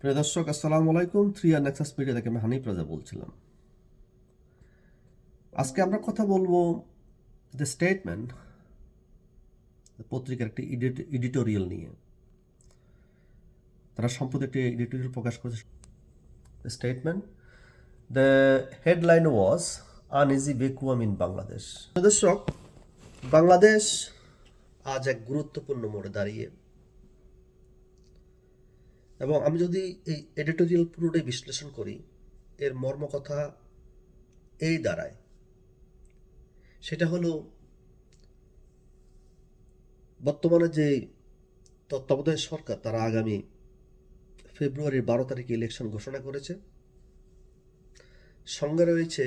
প্রিয় দর্শক, আসসালামু আলাইকুম। থ্রি আর নেক্সাস মিডিয়া থেকে আমি হানিফ রাজা বলছিলাম। আজকে আমরা কথা বলব দ্য স্টেটমেন্ট পত্রিকার একটি এডিটোরিয়াল নিয়ে। তারা সম্প্রতি একটি এডিটোরিয়াল প্রকাশ করেছে। Statement the headline was uneasy vacuum in Bangladesh দর্শক, বাংলাদেশ আজ এক গুরুত্বপূর্ণ মোড়ে দাঁড়িয়ে। এবং আমি যদি এই এডিটোরিয়াল পুরোটাই বিশ্লেষণ করি, এর মর্মকথা এই দাঁড়ায় সেটা হলো, বর্তমানে যে তত্ত্বাবধায়ক সরকার, তারা আগামী ফেব্রুয়ারির বারো তারিখে ইলেকশন ঘোষণা করেছে। সঙ্গে রয়েছে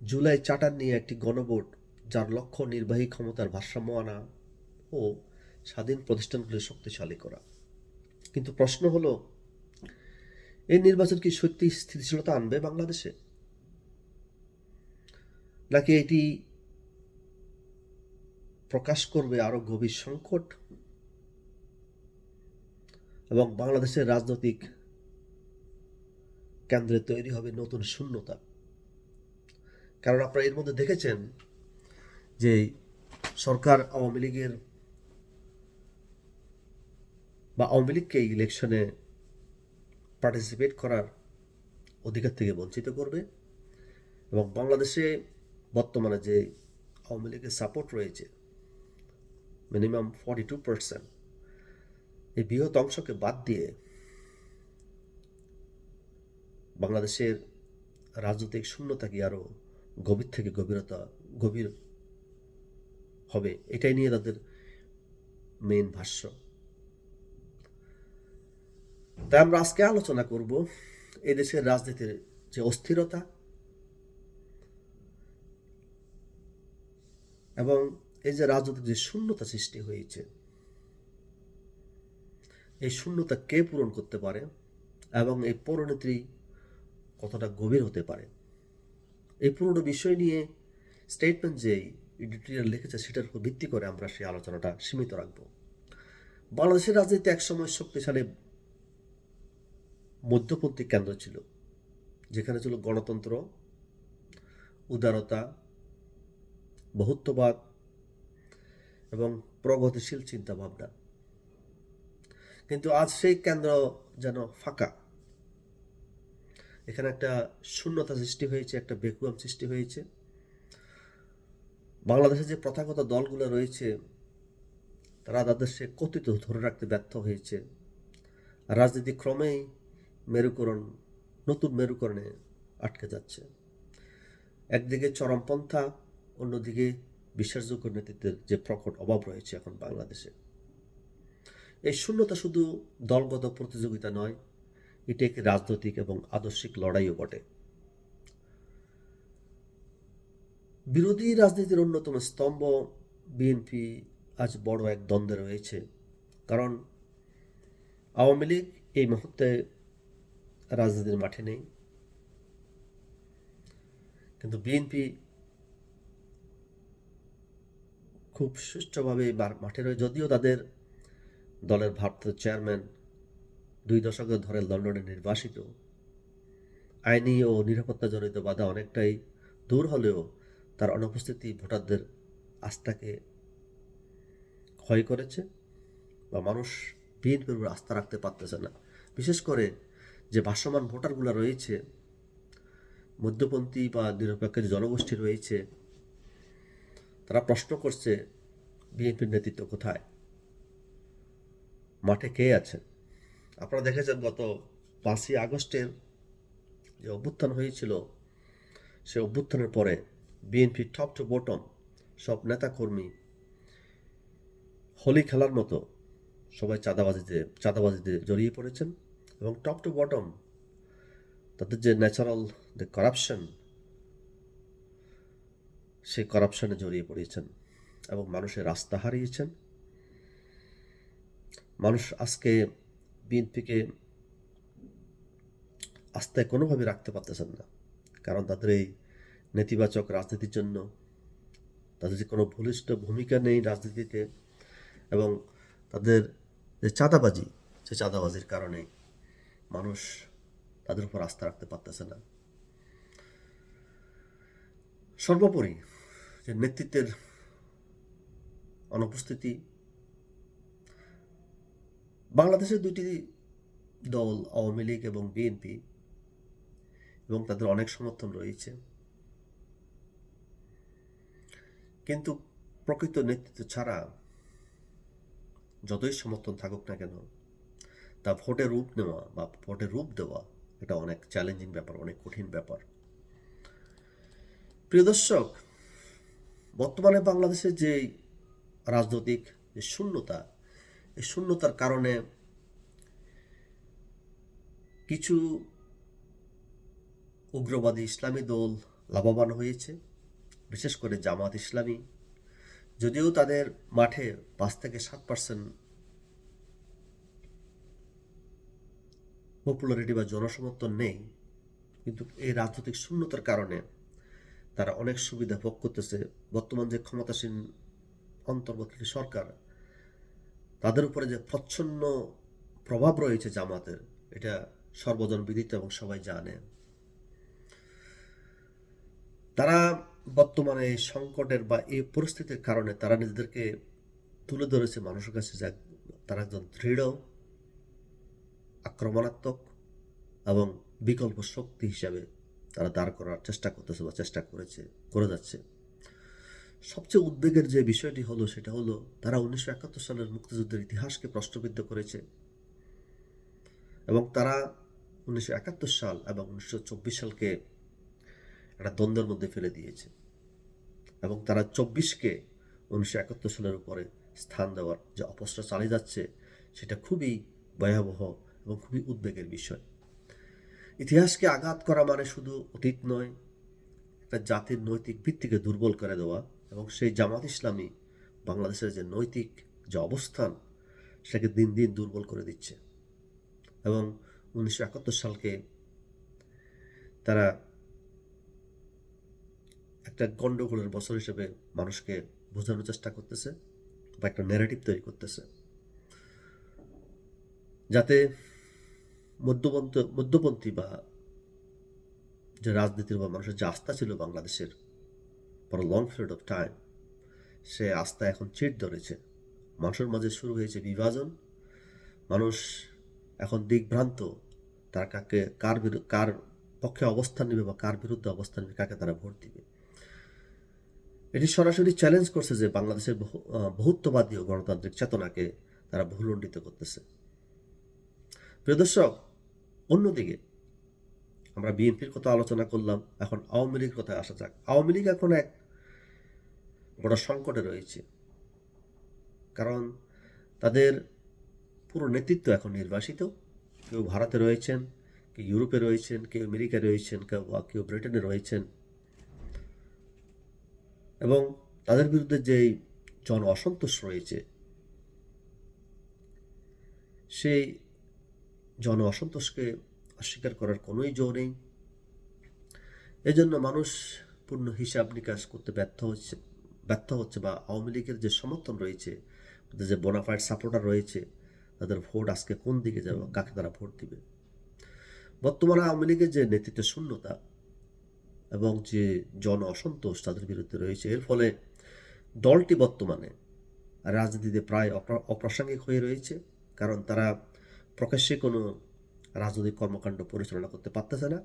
জুলাই চার্টার নিয়ে একটি গণভোট, যার লক্ষ্য নির্বাহী ক্ষমতার ভারসাম্য আনা ও স্বাধীন প্রতিষ্ঠানগুলি শক্তিশালী করা। কিন্তু প্রশ্ন হলো, এই নির্বাচন কি সত্যি স্থিতিশীলতা আনবে বাংলাদেশে? নাকি এটি প্রকাশ করবে আরও গভীর সংকট? এবং বাংলাদেশের রাজনৈতিক কেন্দ্রে তৈরি হবে নতুন শূন্যতা? কারণ আপনারা এর মধ্যে দেখেছেন যে সরকার আওয়ামী লীগের বা আওয়ামী লীগকে এই ইলেকশনে পার্টিসিপেট করার অধিকার থেকে বঞ্চিত করবে এবং বাংলাদেশে বর্তমানে যে আওয়ামী লীগের সাপোর্ট রয়েছে মিনিমাম ফর্টি টু পার্সেন্ট এই বৃহৎ অংশকে বাদ দিয়ে বাংলাদেশের রাজনৈতিক শূন্যতা কি আরও গভীর থেকে গভীরতা, গভীর হবে? এটাই নিয়ে তাদের মেন ভাষ্য। তাই আমরা আজকে আলোচনা করব এই দেশের রাজনীতির যে অস্থিরতা এবং এই যে রাজনৈতিক যে শূন্যতা সৃষ্টি হয়েছে। এই শূন্যতা কে পূরণ করতে পারে এবং এই পরিণতি কতটা গভীর হতে পারে? এই পুরোনো বিষয় নিয়ে স্টেটমেন্ট যে এডিটোরিয়াল লিখেছে সেটার উপর ভিত্তি করে আমরা সেই আলোচনাটা সীমিত রাখব। বাংলাদেশের রাজনীতি একসময় শক্তিশালী মধ্যপন্থী কেন্দ্র ছিল, যেখানে ছিল গণতন্ত্র, উদারতা, বহুত্ববাদ এবং প্রগতিশীল চিন্তাভাবনা। কিন্তু আজ সেই কেন্দ্র যেন ফাঁকা। এখানে একটা শূন্যতা সৃষ্টি হয়েছে, একটা বেকুয়াম সৃষ্টি হয়েছে। বাংলাদেশে যে প্রথাগত দলগুলো রয়েছে, তারা তাদের সে কথিত ধরে রাখতে ব্যর্থ হয়েছে। রাজনীতি ক্রমেই মেরুকরণ, নতুন মেরুকরণে আটকে যাচ্ছে। একদিকে চরমপন্থা, অন্যদিকে বিশ্বাসযোগ্য নেতৃত্বের যে প্রকট অভাব রয়েছে এখন বাংলাদেশে। এই শূন্যতা শুধু দলগত প্রতিযোগিতা নয়, এটি একটি রাজনৈতিক এবং আদর্শিক লড়াইও বটে। বিরোধী রাজনীতির অন্যতম স্তম্ভ বিএনপি আজ বড় এক দ্বন্দ্বে রয়েছে, কারণ আওয়ামী লীগ এই মুহূর্তে রাজনীতির মাঠে নেই। কিন্তু বিএনপি খুব সুষ্ঠুভাবে মাঠে রয়ে, যদিও তাদের দলের ভারতের চেয়ারম্যান দুই দশক ধরে লন্ডনে নির্বাসিত। আইনি ও নিরাপত্তাজনিত বাধা অনেকটাই দূর হলেও তার অনুপস্থিতি ভোটারদের আস্থাকে ক্ষয় করেছে বা মানুষ বিএনপির উপর আস্থা রাখতে পারতেছে না। বিশেষ করে যে ভাষ্যমান ভোটারগুলো রয়েছে, মধ্যপন্থী বা নিরপেক্ষ যে জনগোষ্ঠী রয়েছে, তারা প্রশ্ন করছে, বিএনপির নেতৃত্ব কোথায়? মাঠে কে আছেন? আপনারা দেখেছেন গত পাঁচই আগস্টের যে অভ্যুত্থান হয়েছিল সে অভ্যুত্থানের পরে বিএনপি টপ টু বটম সব নেতাকর্মী হোলি খেলার মতো সবাই চাঁদাবাজিতে চাঁদাবাজিতে জড়িয়ে পড়েছেন। এবং টপ টু বটম তাদের যে ন্যাচারাল দ্য করাপশন সেই করাপশনে জড়িয়ে পড়িয়েছেন এবং মানুষের রাস্তা হারিয়েছেন। মানুষ আজকে বিএনপিকে আস্থায় কোনোভাবে রাখতে পারতেছেন না, কারণ তাদের এই নেতিবাচক রাজনীতির জন্য তাদের যে কোনো বলিষ্ঠ ভূমিকা নেই রাজনীতিতে এবং তাদের যে চাঁদাবাজি সে চাঁদাবাজির কারণে মানুষ তাদের উপর আস্থা রাখতে পারতেছে না। সর্বোপরি যে নেতৃত্বের অনুপস্থিতি, বাংলাদেশের দুটি দল, আওয়ামী লীগ এবং বিএনপি, এবং তাদের অনেক সমর্থন রয়েছে। কিন্তু প্রকৃত নেতৃত্ব ছাড়া যতই সমর্থন থাকুক না কেন তা ভোটে রূপ নেওয়া বা ভোটে রূপ দেওয়া এটা অনেক চ্যালেঞ্জিং ব্যাপার, অনেক কঠিন ব্যাপার। প্রিয় দর্শক, বর্তমানে বাংলাদেশের যে রাজনৈতিক যে শূন্যতা, এই শূন্যতার কারণে কিছু উগ্রবাদী ইসলামী দল লাভবান হয়েছে, বিশেষ করে জামাত ইসলামী। যদিও তাদের মাঠে পাঁচ থেকে সাত পার্সেন্ট পপুলারিটি বা জনসমর্থন নেই, কিন্তু এই রাজনৈতিক শূন্যতার কারণে তারা অনেক সুবিধা ভোগ করতেছে। বর্তমান যে ক্ষমতাসীন অন্তর্বর্তী সরকার, তাদের উপরে যে প্রচ্ছন্ন প্রভাব রয়েছে জামাতের, এটা সর্বজন বিদিত এবং সবাই জানে। তারা বর্তমানে এই সংকটের বা এই পরিস্থিতির কারণে তারা নিজেদেরকে তুলে ধরেছে মানুষের কাছে যা তারা একজন দৃঢ় আক্রমণাত্মক এবং বিকল্প শক্তি হিসাবে তারা দাঁড় করার চেষ্টা করতেছে বা চেষ্টা করেছে, করে যাচ্ছে। সবচেয়ে উদ্বেগের যে বিষয়টি হলো সেটা হলো, তারা উনিশশো একাত্তর সালের মুক্তিযুদ্ধের ইতিহাসকে প্রশ্নবিদ্ধ করেছে এবং তারা উনিশশো একাত্তর সাল এবং উনিশশো চব্বিশ সালকে একটা দ্বন্দ্বের মধ্যে ফেলে দিয়েছে এবং তারা চব্বিশকে উনিশশো একাত্তর সালের উপরে স্থান দেওয়ার যে অপচটা চালিয়ে যাচ্ছে, সেটা খুবই ভয়াবহ এবং খুবই উদ্বেগের বিষয়। ইতিহাসকে আঘাত করা মানে শুধু অতীত নয়, একটা জাতির নৈতিক ভিত্তিকে দুর্বল করে দেওয়া এবং সেই জামাত ইসলামী বাংলাদেশের যে নৈতিক যে অবস্থান, সেটাকে দিন দিন দুর্বল করে দিচ্ছে। এবং উনিশশো একাত্তর সালকে তারা একটা গণ্ডগোলের বছর হিসেবে মানুষকে বোঝানোর চেষ্টা করতেছে বা একটা ন্যারেটিভ তৈরি করতেছে। যাতে মধ্যপন্থ, মধ্যপন্থী বা যে রাজনীতির বা মানুষের যে আস্থা ছিল বাংলাদেশের for long period of time সে আস্থা এখন চিট ধরেছে। মানুষের মাঝে শুরু হয়েছে বিভাজন। মানুষ এখন দিকভ্রান্ত। তারা কাকে, কার কার পক্ষে অবস্থান নেবে বা কার বিরুদ্ধে অবস্থান নেবে, কাকে তারা ভোট দিবে? এটি সরাসরি চ্যালেঞ্জ করছে যে বাংলাদেশের বহুত্ববাদী ও গণতান্ত্রিক চেতনাকে তারা ভুলণ্ডিত করতেছে। প্রিয় দর্শক অন্যদিকে আমরা বিএনপির কথা আলোচনা করলাম, এখন আওয়ামী লীগের কথায় আসা যাক। আওয়ামী লীগ এখন এক বড় সংকটে রয়েছে, কারণ তাদের পুরো নেতৃত্ব এখন নির্বাসিত। কেউ ভারতে রয়েছেন, কেউ ইউরোপে রয়েছেন, কেউ আমেরিকায় রয়েছেন, কেউ বা কেউ ব্রিটেনে রয়েছেন। এবং তাদের বিরুদ্ধে যেই জন অসন্তোষ রয়েছে, সেই জন অসন্তোষকে অস্বীকার করার কোনোই জো নেই। এজন্য মানুষ পূর্ণ হিসাব নিকাশ করতে ব্যর্থ হচ্ছে ব্যর্থ হচ্ছে বা আওয়ামী লীগের যে সমর্থন রয়েছে, তাদের যে বোনাফাইড সাপোর্টার রয়েছে, তাদের ভোট আজকে কোন দিকে যাবে কাকে তারা ভোট দিবে? বর্তমানে আওয়ামী লীগের যে নেতৃত্ব শূন্যতা এবং যে জন অসন্তোষ তাদের বিরুদ্ধে রয়েছে, এর ফলে দলটি বর্তমানে রাজনীতিতে প্রায় অপ্রা- অপ্রাসঙ্গিক হয়ে রয়েছে। কারণ তারা প্রকাশ্যে কোনো রাজনৈতিক কর্মকাণ্ড পরিচালনা করতে পারতেছে না।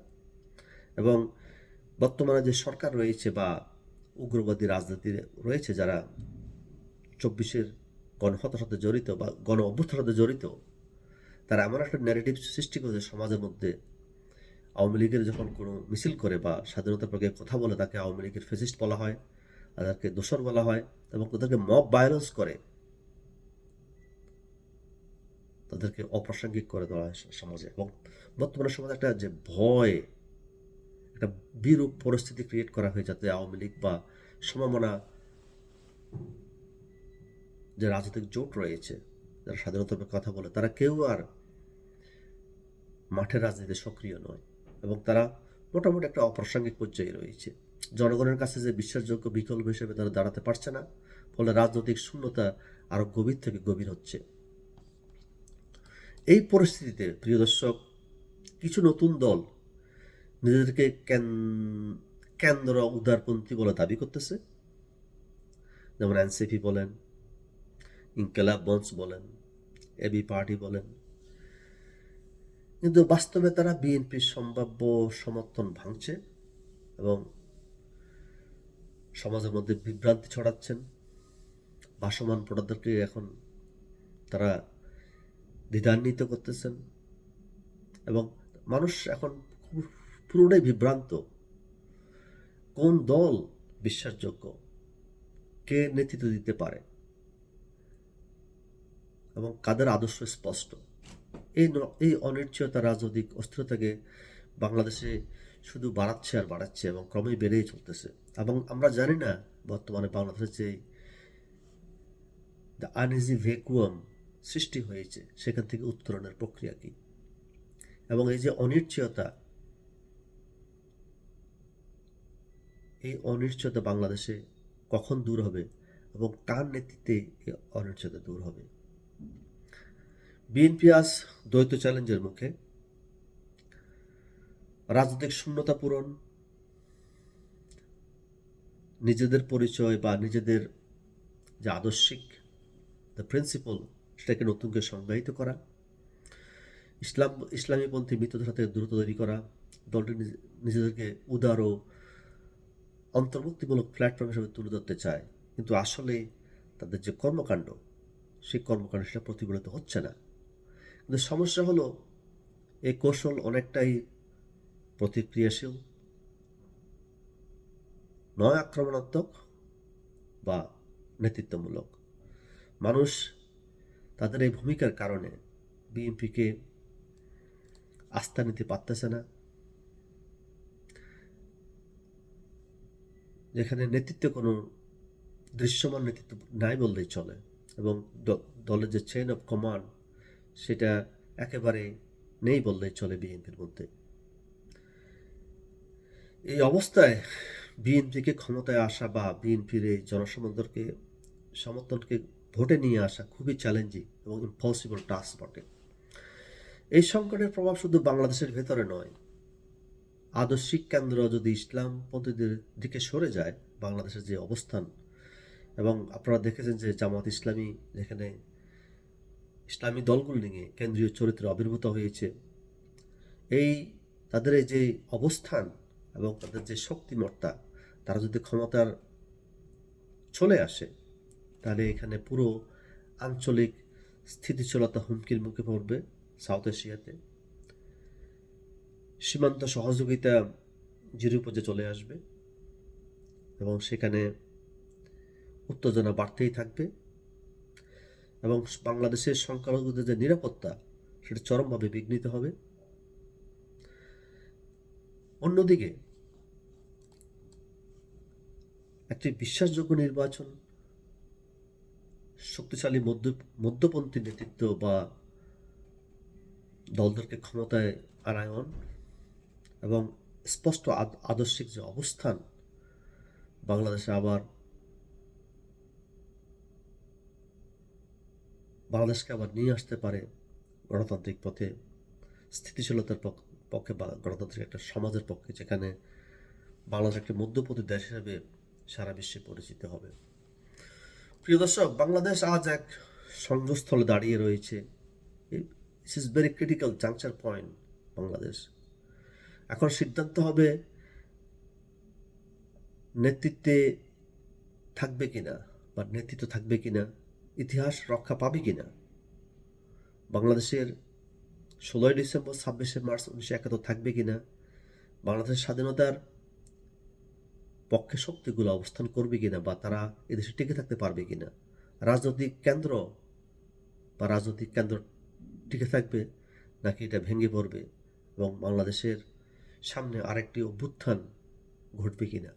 এবং বর্তমানে যে সরকার রয়েছে বা উগ্রবাদী রাজনীতি রয়েছে যারা চব্বিশের গণহত্যার সাথে জড়িত বা গণ অভ্যুত্থানের সাথে জড়িত, তারা এমন একটা ন্যারেটিভ সৃষ্টি করেছে সমাজের মধ্যে। আওয়ামী লীগের যখন কোনো মিছিল করে বা স্বাধীনতার পক্ষে কথা বলে, তাকে আওয়ামী লীগের ফেসিস্ট বলা হয়, তাদেরকে দোষর বলা হয় এবং তাদেরকে মব ভায়োলেন্স করে তাদেরকে অপ্রাসঙ্গিক করে দেওয়া হয় সমাজে। এবং বর্তমানে সমাজে একটা যে ভয়, একটা বিরূপ পরিস্থিতি ক্রিয়েট করা হয় যাতে আওয়ামী লীগ বা সমমনা যে রাজনৈতিক জোট রয়েছে, যারা স্বাধীনতার কথা বলে, তারা কেউ আর মাঠের রাজনীতিতে সক্রিয় নয়। এবং তারা মোটামুটি একটা অপ্রাসঙ্গিক পর্যায়ে রয়েছে। জনগণের কাছে যে বিশ্বাসযোগ্য বিকল্প হিসেবে তারা দাঁড়াতে পারছে না, ফলে রাজনৈতিক শূন্যতা আরও গভীর থেকে গভীর হচ্ছে। এই পরিস্থিতিতে, প্রিয় দর্শক, কিছু নতুন দল নিজেদেরকে কেন- কেন্দ্র উদারপন্থী বলে দাবি করতেছে। যেমন এনসিপি বলেন, ইনকেলাব মঞ্চ বলেন, এবি পার্টি বলেন। কিন্তু বাস্তবে তারা বিএনপির সম্ভাব্য সমর্থন ভাঙছে এবং সমাজের মধ্যে বিভ্রান্তি ছড়াচ্ছেন। ভাসমান ভোটারদেরকে এখন তারা দ্বিধান্বিত করতেছেন। এবং মানুষ এখন পুরোটাই বিভ্রান্ত। কোন দল বিশ্বাসযোগ্য? কে নেতৃত্ব দিতে পারে? এবং কাদের আদর্শ স্পষ্ট? এই এই অনিশ্চয়তা, রাজনৈতিক অস্থিরতাকে বাংলাদেশে শুধু বাড়াচ্ছে আর বাড়াচ্ছে এবং ক্রমেই বেড়েই চলতেছে। এবং আমরা জানি না বর্তমানে বাংলাদেশের যে দ্য আনইজি ভ্যাকুয়াম সৃষ্টি হয়েছে, সেখান থেকে উত্তরণের প্রক্রিয়া কী? এবং এই যে অনিশ্চয়তা, এই অনিশ্চয়তা বাংলাদেশে কখন দূর হবে এবং কার নেতৃত্বে এই অনিশ্চয়তা দূর হবে? বিএনপি আজ দ্বৈত চ্যালেঞ্জের মুখে। রাজনৈতিক শূন্যতা পূরণ, নিজেদের পরিচয় বা নিজেদের যে আদর্শিক দ্য প্রিন্সিপাল সেটাকে নতুনকে সংজ্ঞায়িত করা, ইসলাম ইসলামীপন্থী মিত্রদের সাথে দ্রুত তৈরি করা, দলটি নিজ- নিজেদেরকে উদার ও অন্তর্ভুক্তিমূলক প্ল্যাটফর্ম হিসেবে তুলে ধরতে চায়। কিন্তু আসলে তাদের যে কর্মকাণ্ড, সেই কর্মকাণ্ড সেটা প্রতিফলিত হচ্ছে না। কিন্তু সমস্যা হলো এই কৌশল অনেকটাই প্রতিক্রিয়াশীল নয় আক্রমণাত্মক বা নেতৃত্বমূলক। মানুষ তাদের এই ভূমিকার কারণে বিএনপিকে আস্থা নিতে পারতেছে না। যেখানে নেতৃত্বে কোনো দৃশ্যমান নেতৃত্ব নাই বললেই চলে এবং দলের যে চেইন অফ কমান্ড সেটা একেবারে নেই বললেই চলে বিএনপির মধ্যে। এই অবস্থায় বিএনপিকে ক্ষমতায় আসা বা বিএনপির এই জনসমর্থনকে, সমর্থনকে ভোটে নিয়ে আসা খুবই চ্যালেঞ্জিং এবং ইম্পসিবল টাস্ক বটে। এই সংকটের প্রভাব শুধু বাংলাদেশের ভেতরে নয় আদর্শিক কেন্দ্র যদি ইসলামপন্থীদের দিকে সরে যায়, বাংলাদেশের যে অবস্থান, এবং আপনারা দেখেছেন যে জামাত ইসলামী যেখানে ইসলামী দলগুলো নিয়ে কেন্দ্রীয় চরিত্র আবির্ভূত হয়েছে, এই তাদের এই যে অবস্থান এবং তাদের যে শক্তিমত্তা, তারা যদি ক্ষমতার চলে আসে, তাহলে এখানে পুরো আঞ্চলিক স্থিতিশীলতা হুমকির মুখে পড়বে সাউথ এশিয়াতে। সীমান্ত সহযোগিতা জিরো পর্যায়ে চলে আসবে এবং সেখানে উত্তেজনা বাড়তেই থাকবে এবং বাংলাদেশের সংখ্যালঘুদের যে নিরাপত্তা, সেটা চরমভাবে বিঘ্নিত হবে। অন্যদিকে, একটি বিশ্বাসযোগ্য নির্বাচন শক্তিশালী মধ্য, মধ্যপন্থী নেতৃত্ব বা দলদেরকে ক্ষমতায় আনায়ন এবং স্পষ্ট আদ- আদর্শিক যে অবস্থান বাংলাদেশে আবার বাংলাদেশকে আবার নিয়ে আসতে পারে গণতান্ত্রিক পথে, স্থিতিশীলতার পক- পক্ষে বা গণতান্ত্রিক একটা সমাজের পক্ষে, যেখানে বাংলাদেশ একটি মধ্যপতি দেশ হিসেবে সারা বিশ্বে পরিচিত হবে। প্রিয় দর্শক, বাংলাদেশ আজ এক সংযোগস্থলে দাঁড়িয়ে রয়েছে। This is very critical junction point Bangladesh. এখন সিদ্ধান্ত হবে নেতৃত্বে থাকবে কিনা বা নেতৃত্ব থাকবে কিনা, ইতিহাস রক্ষা পাবে কিনা। বাংলাদেশের ষোলোই ডিসেম্বর, ছাব্বিশে মার্চ উনিশশো একাত্তর থাকবে কিনা, বাংলাদেশের স্বাধীনতার পক্ষে শক্তিগুলো অবস্থান করবে কিনা বা তারা এদেশে টিকে থাকতে পারবে কিনা, রাজনৈতিক কেন্দ্র বা রাজনৈতিক কেন্দ্র টিকে থাকবে নাকি এটা ভেঙে পড়বে এবং বাংলাদেশের সামনে আরেকটি অভ্যুত্থান ঘটবে কিনা?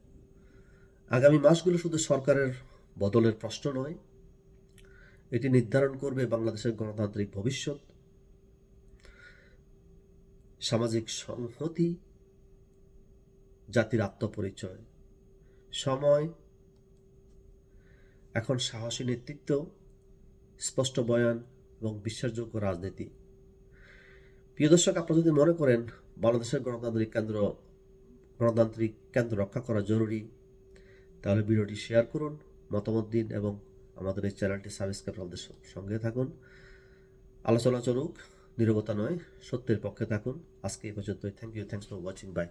আগামী মাসগুলো শুধু সরকারের বদলের প্রশ্ন নয়, এটি নির্ধারণ করবে বাংলাদেশের গণতান্ত্রিক ভবিষ্যৎ, সামাজিক সংহতি, জাতির আত্মপরিচয়। সময়, এখন সাহসী নেতৃত্ব, স্পষ্ট বয়ান এবং বিশ্বাসযোগ্য রাজনীতি। প্রিয় দর্শক, আপনারা যদি মনে করেন বাংলাদেশের গণতান্ত্রিক কেন্দ্র গণতান্ত্রিক কেন্দ্র রক্ষা করা জরুরি, তাহলে ভিডিওটি শেয়ার করুন, মতামত দিন এবং আমাদের এই চ্যানেলটি সাবস্ক্রাইব করে আমাদের সঙ্গে থাকুন। আলোচনা চলুক, নিরবতা নয়, সত্যের পক্ষে থাকুন। আজকে এই পর্যন্তই। Thank you thanks for watching bye